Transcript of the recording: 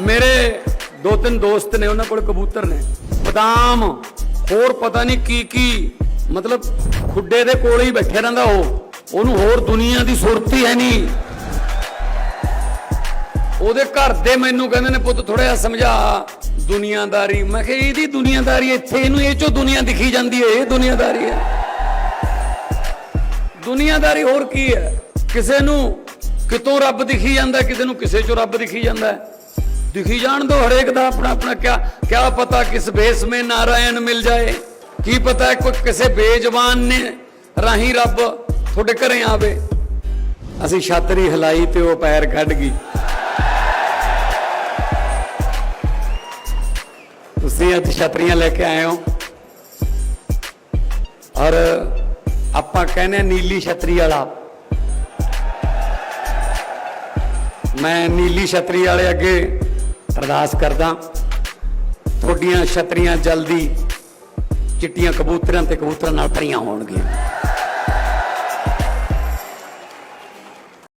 ਮੇਰੇ ਦੋ ਤਿੰਨ ਦੋਸਤ ਨੇ, ਉਹਨਾਂ ਕੋਲ ਕਬੂਤਰ ਨੇ। ਬਦਾਮ, ਹੋਰ ਪਤਾ ਨਹੀਂ ਕੀ ਕੀ, ਮਤਲਬ ਖੁੱਡੇ ਦੇ ਕੋਲ ਹੀ ਬੈਠੇ ਰਹਿੰਦਾ ਉਹ। ਉਹਨੂੰ ਹੋਰ ਦੁਨੀਆ ਦੀ ਸੁਰਤੀ ਹੈ ਨਹੀਂ। ਉਹਦੇ ਘਰ ਦੇ ਮੈਨੂੰ ਕਹਿੰਦੇ ਨੇ, ਪੁੱਤ ਥੋੜਾ ਜਿਹਾ ਸਮਝਾ ਦੁਨੀਆਦਾਰੀ। ਮੈਂ ਕਿਹਾ, ਇਹਦੀ ਦੁਨੀਆਦਾਰੀ ਇੱਥੇ, ਇਹਨੂੰ ਇਹ ਚੋਂ ਦੁਨੀਆ ਦਿਖੀ ਜਾਂਦੀ ਹੈ, ਇਹ ਦੁਨੀਆਦਾਰੀ ਹੈ। ਦੁਨੀਆਦਾਰੀ ਹੋਰ ਕੀ ਹੈ? ਕਿਸੇ ਨੂੰ ਕਿਤੋਂ ਰੱਬ ਦਿਖੀ ਜਾਂਦਾ, ਕਿਸੇ ਨੂੰ ਕਿਸੇ ਚੋਂ ਰੱਬ ਦਿਖੀ ਜਾਂਦਾ ਹੈ। ਦਿਖੀ ਜਾਣ ਦੋ ਹਰੇਕ ਦਾ ਆਪਣਾ ਆਪਣਾ ਕਿਆ ਕਿਆ ਪਤਾ ਕਿਸ ਭੇਸ ਮੇ ਨਾਰਾਇਣ ਮਿਲ ਜਾਏ। ਕੀ ਪਤਾ ਹੈ ਕੋਈ ਕਿਸੇ ਬੇਜ਼ਬਾਨ ਨੇ ਰਾਹੀਂ ਰੱਬ ਤੁਹਾਡੇ ਘਰੇ ਆਵੇ। ਅਸੀਂ ਛਾਤਰੀ ਹਲਾਈ ਤੇ ਉਹ ਪੈਰ ਕੱਢ ਗਈ। ਤੁਸੀਂ ਅੱਜ ਛਤਰੀਆਂ ਲੈ ਕੇ ਆਏ ਹੋ। ਔਰ ਆਪਾਂ ਕਹਿੰਦੇ ਹਾਂ ਨੀਲੀ ਛਤਰੀ ਵਾਲਾ। ਮੈਂ ਨੀਲੀ ਛਤਰੀ ਵਾਲੇ ਅੱਗੇ ਅਰਦਾਸ ਕਰਦਾ। ਤੁਹਾਡੀਆਂ ਛਤਰੀਆਂ ਜਲਦੀ ਚਿੱਟੀਆਂ ਕਬੂਤਰਾਂ ਤੇ ਕਬੂਤਰਾਂ ਨਾਲ ਭਰੀਆਂ ਹੋਣਗੀਆਂ।